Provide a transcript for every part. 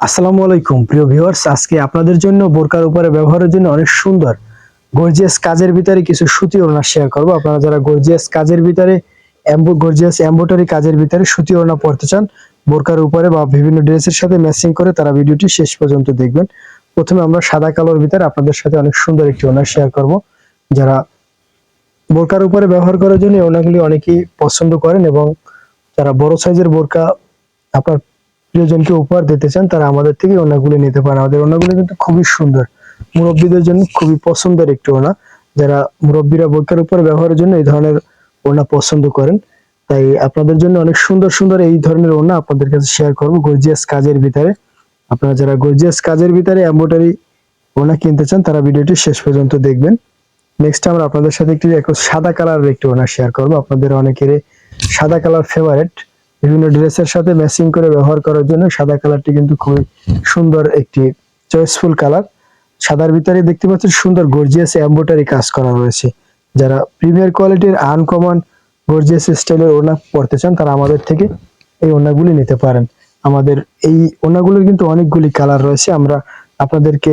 আসসালামু আলাইকুম, প্রিয় ভিউয়ার্স। আজকে আপনাদের জন্য বোরকার উপরে ব্যবহারের জন্য অনেক সুন্দর গর্জিয়াস কাজের ভিতরে কিছু সুতি ওড়না শেয়ার করব। আপনারা যারা গর্জিয়াস কাজের ভিতরে গর্জিয়াস এম্বোটারি কাজের ভিতরে সুতি ওড়না পড়তে চান, বোরকার উপরে বা বিভিন্ন ড্রেসের সাথে ম্যাচিং করে তারা ভিডিওটি শেষ পর্যন্ত দেখবেন। প্রথমে আমরা সাদা কালোর ভিতরে আপনাদের সাথে অনেক সুন্দর একটি ওড়না শেয়ার করব। যারা বোরকার উপরে ব্যবহার করার জন্য ওড়নাগুলি অনেকেই পছন্দ করেন এবং যারা বড় সাইজের বোরকা আপনার প্রিয়জনকে উপহার দিতে চান, তারা আমাদের থেকে ওনাগুলি নিতে পারেন। আমাদের ওনাগুলি কিন্তু খুবই সুন্দর। মুরব্বীদের জন্য খুবই পছন্দের একটি ওনা। যারা মুরব্বীরা বোরকার উপরে ব্যবহারের জন্য এই ধরনের ওনা পছন্দ করেন, তাই আপনাদের জন্য অনেক সুন্দর সুন্দর এই ধরনের ওনা আপনাদের কাছে শেয়ার করব গর্জিয়াস কাজের ভিতরে। আপনারা যারা গর্জিয়াস কাজের ভিতরে এম্বোটারি ওনা কিনতে চান, তারা ভিডিওটি শেষ পর্যন্ত দেখবেন। নেক্সট আমরা আপনাদের সাথে একটি এক সাদা কালারের একটি ওনা শেয়ার করব। আপনাদের অনেকের সাদা কালার ফেভারিট বিভিন্ন ড্রেসের সাথে ম্যাচিং করে ব্যবহার করার জন্য সাদা কালারটি কিন্তু খুবই সুন্দর একটি চয়েসফুল কালার সাদার ভিতরে দেখতে পাচ্ছেন সুন্দর গর্জিয়াস এম্বোটারি কাজ করা রয়েছে। যারা প্রিমিয়ার কোয়ালিটির আনকমন গর্জিয়াস স্টাইলের ওনা পড়তে চান, তারা আমাদের থেকে এই ওনাগুলি নিতে পারেন। আমাদের এই ওনাগুলির কিন্তু অনেকগুলি কালার রয়েছে। আমরা আপনাদেরকে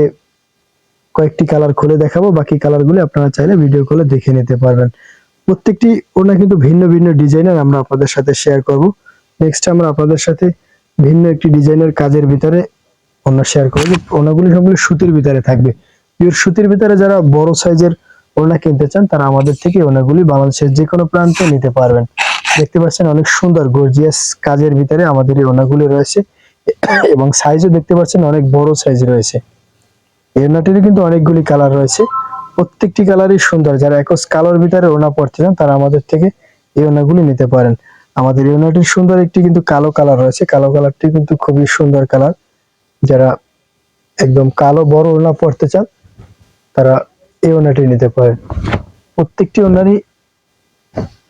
কয়েকটি কালার খুলে দেখাবো। বাকি কালারগুলি আপনারা চাইলে ভিডিও কলে দেখে নিতে পারবেন। প্রত্যেকটি ওনা কিন্তু ভিন্ন ভিন্ন ডিজাইনের আমরা আপনাদের সাথে শেয়ার করব। নেক্সট আমরা আপনাদের সাথে ভিন্ন একটি ডিজাইনের কাজের ভিতরে ওনা শেয়ার করব। ওনাগুলি সবগুলো সুতির ভিতরে থাকবে। পিওর সুতির ভিতরে যারা বড় সাইজের ওনা কিনতে চান, তারা আমাদের থেকে ওনাগুলি বাংলাদেশের যে কোনো প্রান্তে নিতে পারবেন। দেখতে পাচ্ছেন অনেক সুন্দর গর্জিয়াস কাজের ভিতরে আমাদের এই ওনাগুলি রয়েছে। এবং সাইজও দেখতে পাচ্ছেন অনেক বড় সাইজ রয়েছে। এই কিন্তু অনেকগুলি কালার রয়েছে। প্রত্যেকটি কালারই সুন্দর। যারা একস কালোর ভিতরে ওনা পড়তে চান, তারা আমাদের থেকে এই ওনাগুলি নিতে পারেন। আমাদের ওনাটির সুন্দর একটি কিন্তু কালো কালার রয়েছে কালো কালারটি কিন্তু খুবই সুন্দর কালার। যারা একদম কালো বড় ওনা পড়তে চান, তারা এই ওনাটি নিতে পারেন প্রত্যেকটি ওনারই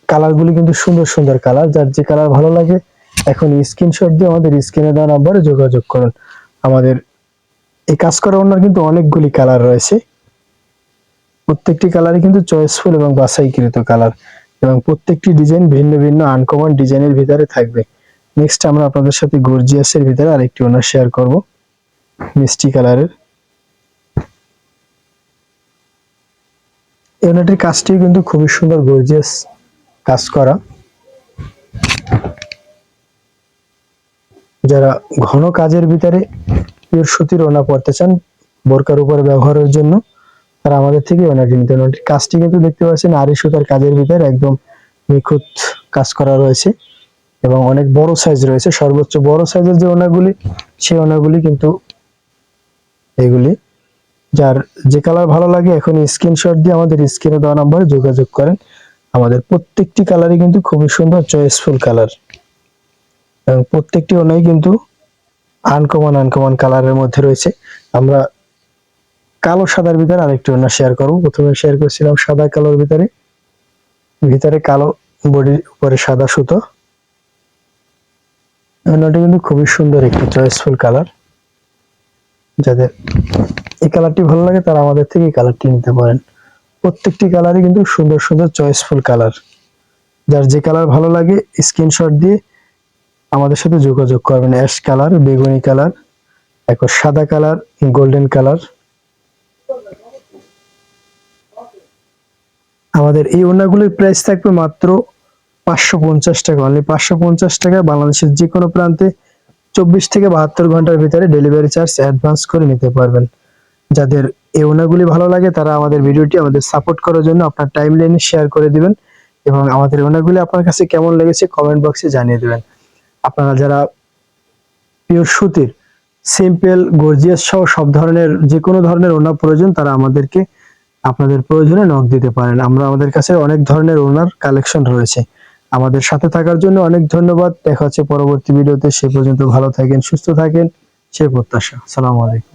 কালারগুলি কিন্তু সুন্দর সুন্দর কালার। যার যে কালার ভালো লাগে, এখন স্ক্রিনশট দিয়ে আমাদের স্ক্রিনে দেওয়া নাম্বারে যোগাযোগ করুন। আমাদের এই কাজ করা ওনার কিন্তু অনেকগুলি কালার রয়েছে। প্রত্যেকটি কালারই কিন্তু চয়েসফুল এবং বাছাইকৃত কালার। এবং প্রত্যেকটি ডিজাইন ভিন্ন ভিন্ন আনকমন ডিজাইনের ভিতরে থাকবে। নেক্সট আমরা আপনাদের সাথে গর্জিয়াসের ভিতরে আরেকটি ওনার শেয়ার করব, মিষ্টি কালারের। ওনাটির কাজটিও কিন্তু খুবই সুন্দর গর্জিয়াস কাজ করা। যারা ঘন কাজের ভিতরে পিওর সুতির ওনা পড়তে চান, বোরকার উপরে ব্যবহারের জন্য তারা আমাদের থেকে ওনাটি নিতে ওনাটির কাজটি কিন্তু দেখতে পাচ্ছেন আড়ি সুতার কাজের ভিতরে একদম নিখুঁত কাজ করা রয়েছে এবং অনেক বড় সাইজ রয়েছে। সর্বোচ্চ বড় সাইজের যে ওনাগুলি, সেই ওনাগুলি কিন্তু এগুলি। যার যে কালার ভালো লাগে, এখন স্ক্রিনশট দিয়ে আমাদের স্ক্রিনে দেওয়া নাম্বারে যোগাযোগ করেন। আমাদের প্রত্যেকটি কালারই কিন্তু খুবই সুন্দর চয়েসফুল কালার এবং প্রত্যেকটি ওনাই কিন্তু আনকমন আনকমন কালারের মধ্যে রয়েছে। আমরা কালো সাদার ভিতরে আরেকটি ওনা শেয়ার করব। প্রথমে শেয়ার করেছিলাম সাদা কালোর ভিতরে। ভিতরে কালো বডির উপরে সাদা সুতো। ওনাটি কিন্তু খুবই সুন্দর একটি চয়েসফুল কালার যাদের এই কালারটি ভালো লাগে, তারা আমাদের থেকে এই কালারটি নিতে পারেন। প্রত্যেকটি কালারই কিন্তু সুন্দর সুন্দর চয়েসফুল কালার যার যে কালার ভালো লাগে স্ক্রিনশট দিয়ে আমাদের সাথে যোগাযোগ করবেন। অ্যাশ কালার বেগুনি কালার এক সাদা কালার গোল্ডেন কালার আমাদের এই ওড়নাগুলির প্রাইস থাকবে মাত্র পাঁচশো পঞ্চাশ টাকা। অনলি পাঁচশো পঞ্চাশ টাকা বাংলাদেশের যে কোনো প্রান্তে চব্বিশ থেকে বাহাত্তর ঘণ্টার ভিতরে ডেলিভারি চার্জ অ্যাডভান্স করে নিতে পারবেন। যাদের এই ওনাগুলি ভালো লাগে, তারা আমাদের ভিডিওটি আমাদের সাপোর্ট করার জন্য আপনার টাইম লাইনে শেয়ার করে দিবেন এবং আমাদের ওনাগুলি আপনার কাছে কেমন লেগেছে কমেন্ট বক্সে জানিয়ে দেবেন। আপনারা যারা পিওর সুতির সিম্পল গর্জিয়াস সহ সব ধরনের যে কোনো ধরনের ওনা প্রয়োজন, তারা আমাদেরকে আপনাদের প্রয়োজনে নক দিতে পারেন। আমরা আমাদের কাছে অনেক ধরনের ওনার কালেকশন রয়েছে। আমাদের সাথে থাকার জন্য অনেক ধন্যবাদ। দেখা হচ্ছে পরবর্তী ভিডিওতে সে পর্যন্ত ভালো থাকেন, সুস্থ থাকেন। সে প্রত্যাশা। সালাম আলাইকুম।